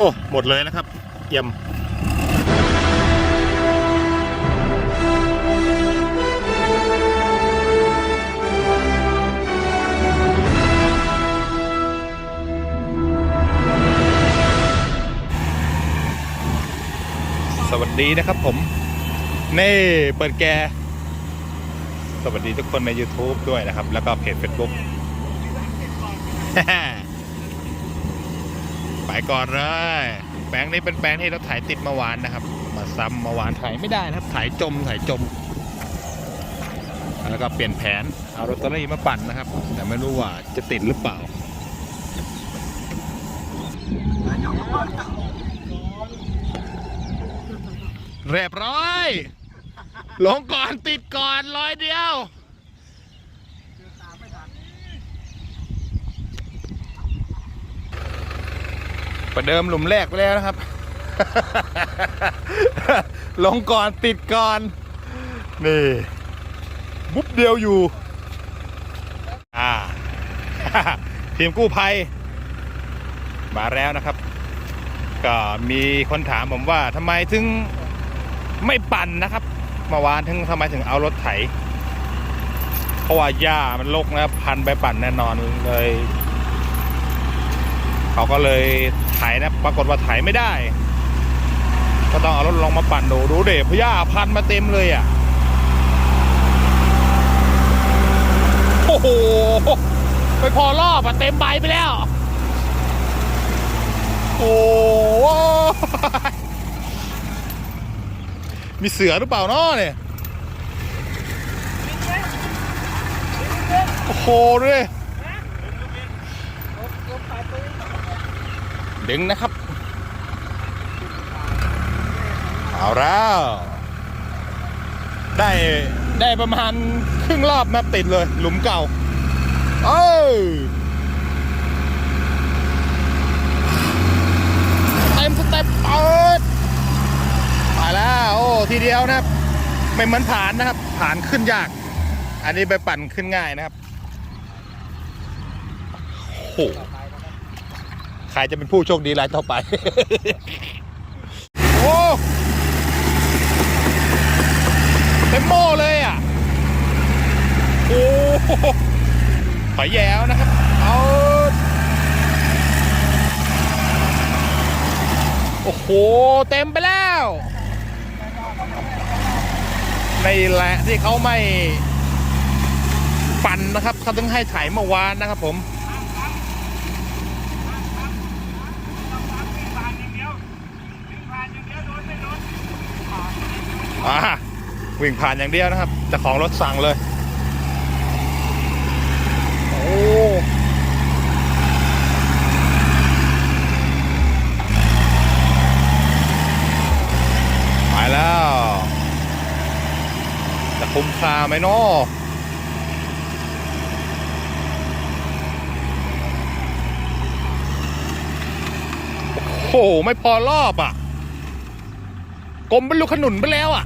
อ้ หมดเลยนะครับเยี่ยมสวัสดีนะครับผม นี่เปิดแก สวัสดีทุกคนใน YouTube ด้วยนะครับ แล้วก็เพจ Facebook ไปก่อนเลยแปลงนี้เป็นแปลงที่เราถ่ายติดเมื่อวานนะครับ มาซ้ำเมื่อวานถ่ายไม่ได้นะครับ ถ่ายจมถ่ายจม แล้วก็เปลี่ยนแผนเอาลอตเตอรี่มาปั่นนะครับ แต่ไม่รู้ว่าจะติดหรือเปล่าเรียบร้อย ลงก่อนติดก่อนร้อยเดียว ประเดิมหลุมแรกไปแล้วนะครับ ลงก่อนติดก่อน นี่บุ๊บเดียวอยู่ อ่า ทีมกู้ภัย มาแล้วนะครับ ก็มีคนถามผมว่าทำไมถึงไม่ปั่นนะครับเมื่อวานถึงทำไมถึงเอารถไถ เพราะว่าหญ้ามันลกนะพันไปปั่นแน่นอนเลย เขาก็เลยไถนะปรากฏว่าไถไม่ได้ ก็ต้องเอารถลองมาปั่นดูดูเด็พญาพันมาเต็มเลยอะโอ้โหไปพอรอบอะเต็มใบไปแล้ว โอ้โหมีเสือหรือเปล่านาะเนี่ย โอ้โหด้วย ดึงนะครับ เอาแล้ว ได้ได้ประมาณครึ่งรอบนะติดเลย หลุมเก่า เอ้ยเต็มสเต็ปเปิดไปแล้ว โอ้ ทีเดียวนะครับ ไม่เหมือนผ่านนะครับ ผ่านขึ้นยาก อันนี้ไปปั่นขึ้นง่ายนะครับโอ้โห ใครจะเป็นผู้โชคดีรายต่อไป โอ้เต็มโม่เลยอะ โอ้โหขอแย้วนะครับ เอาโอ้โห เต็มไปแล้วนี่แหละที่เขาไม่ปั่นนะครับเขาต้องให้ไถเมื่อวานนะครับผม อ่าวิ่งผ่านอย่างเดียวนะครับแต่ของรถสั่งเลย โอ้ไปแล้ว จะคุ้มค่าไหมเนาะโอ้โห ไม่พอรอบอะ กลมเป็นลูกขนุนไปแล้วอะ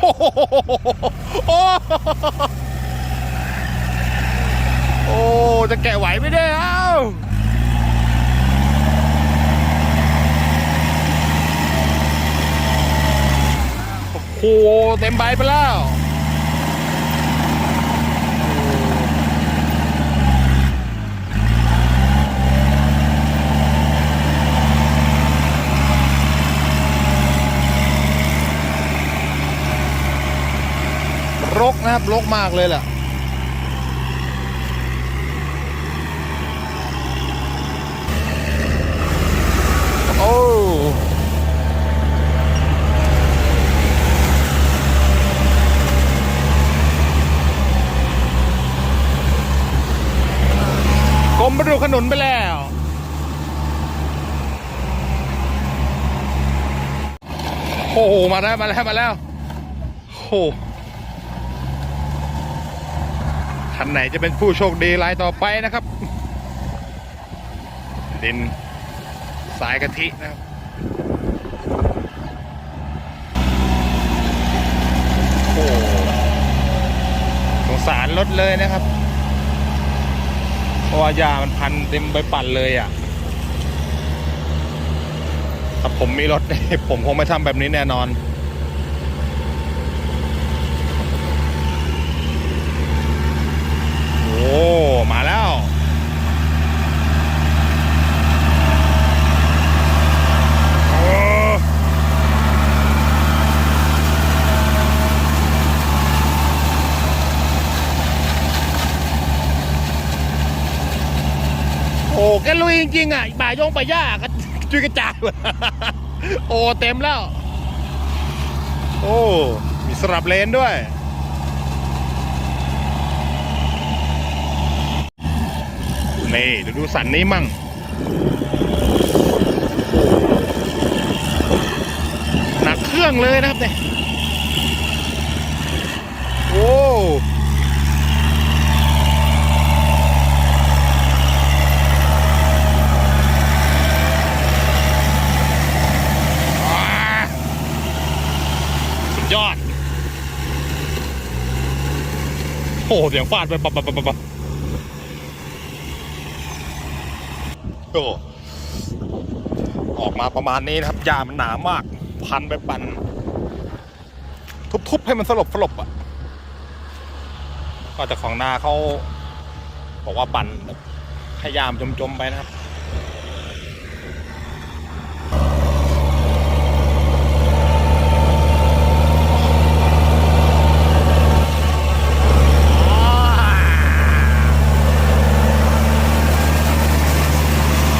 โอ้โหโอ้โอ้จะแกะไหวไม่ได้เอ้า โหเต็มใบไปแล้วรกนะครับรกมากเลยแหละโอ้ มไปดูขนุนไปแล้ว โอ้โห มาแล้ว มาแล้ว มาแล้วโอ้ท่านไหนจะเป็นผู้โชคดีรายต่อไปนะครับ ดินสายกะทินะครับโอ้สงสารรถเลยนะครับ เพราะว่ายามันพันเต็มใบปั่นเลยอะถ้าผมมีรถผมคงไม่ทำแบบนี้แน่นอน โอ้ มาแล้ว โอ้โอ้แกลุย จริงๆอะบ่ายยงไปย่าก็จุยกระจายหมดโอ้เต็มแล้ว โอ้มีสลับเลนด้วยนี่เดี๋ยวดูสันนี้มั่งหนักเครื่องเลยนะครับเนี่ย โอ้ อ่าสุดยอด โอ้ เสียงฟาดไปปับปับปับปับโอ้ออกมาประมาณนี้นะครับยามันหนามาก พันไปปัน ทุบๆให้มันสลบสลบอะก็จากของนาเขาบอกว่าปั่นให้ยามจมๆไปนะครับ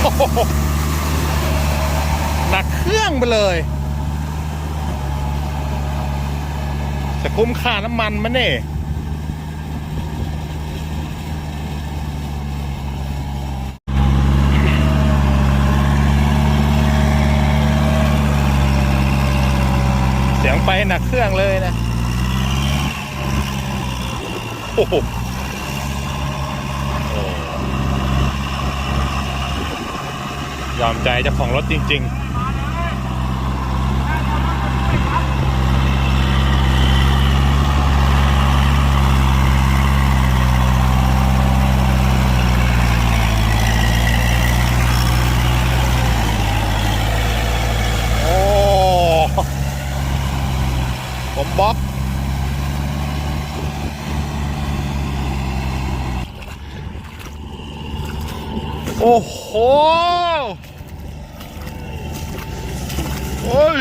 โอ้โหหนัก เครื่องไปเลยจะคุ้มค่าน้ำมันมันนี่ยเสียงไปหนักเครื่องเลยนะ โอ้โหโอ้ยอมใจเจ้าของรถจริง ๆ โอ้ ผมบล็อก โอ้โห โอ้ย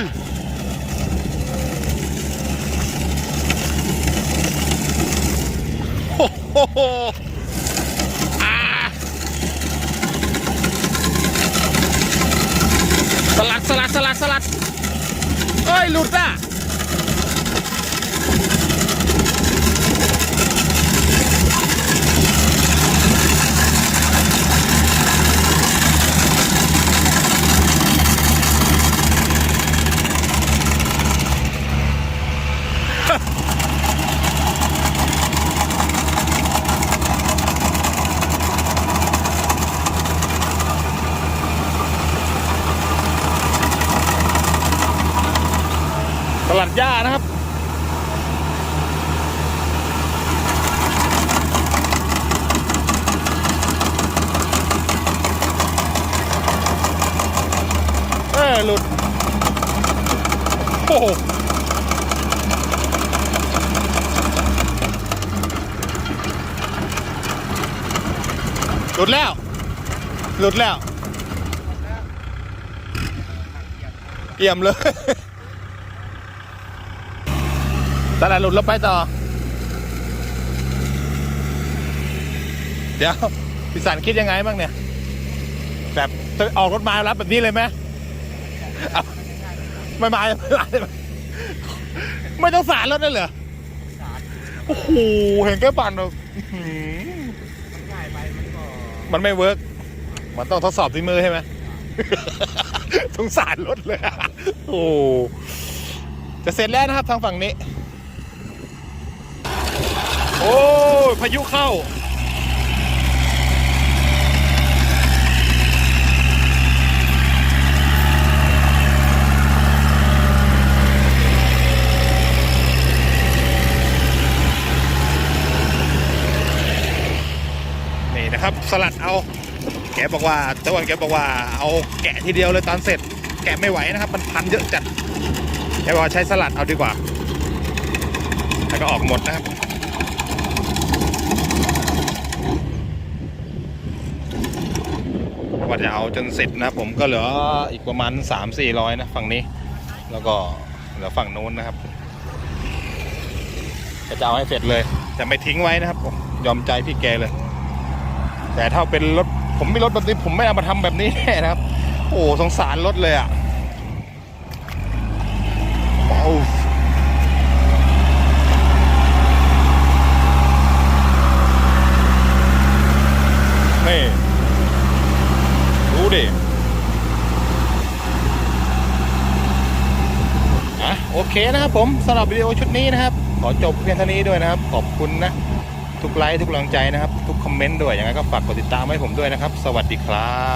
โอ้โหสลัดสลัดสลัดสลัดเอ้ย หลุดอะ ดหญ้านะครับ เออหลุด โอ้โหหลุดแล้ว หลุดแล้ว เอี่ยมเลย ตลาดหลุดแล้วไปต่อ เดี๋ยวพี่สันคิดยังไงบ้างเนี่ย แบบจะออกรถมารับแบบนี้เลยไหมไม่มาไม่มาไม่ไม่ต้องสารรถนั่นเหรอโอ้โหเห็นแค่ปั่นแบบอื้อหือง่ายมันไม่เวิร์กมันต้องทดสอบที่มือใช่ไหมสงสารรถเลย โอ้ จะเสร็จแล้วนะครับทางฝั่งนี้ โอ้ยพายุเข้า นี่นะครับ สลัดเอา แกบอกว่าเจ้าวันแกบอกว่าเอาแกะทีเดียวเลยตอนเสร็จ แกะไม่ไหวนะครับ มันพันเยอะจัด แกบอกว่าใช้สลัดเอาดีกว่า แล้วก็ออกหมดนะครับ ว่าจะเอาจนเสร็จนะผมก็เหลืออีกประมาณ 3 4 0 0 นะฝั่งนี้ แล้วก็เหลือฝั่งนู้นนะครับก็จะเอาให้เสร็จเลยจะไม่ทิ้งไว้นะครับผมยอมใจพี่แกเลย แต่ถ้าเป็นรถผมมีรถแบบนี้ผมไม่เอามาทำแบบนี้แน่นะครับ โอ้สงสารรถเลยอะโอ้นี่ ดูดิ อะโอ เคนะครับผมสำหรับวิดีโอชุดนี้นะครับ ขอจบเพียงเท่านี้ด้วยนะครับ ขอบคุณนะ ทุกไลค์ทุกกำลังใจนะครับ ทุกคอมเมนต์ด้วยยังไงก็ฝากกดติดตามให้ผมด้วยนะครับ สวัสดีครับ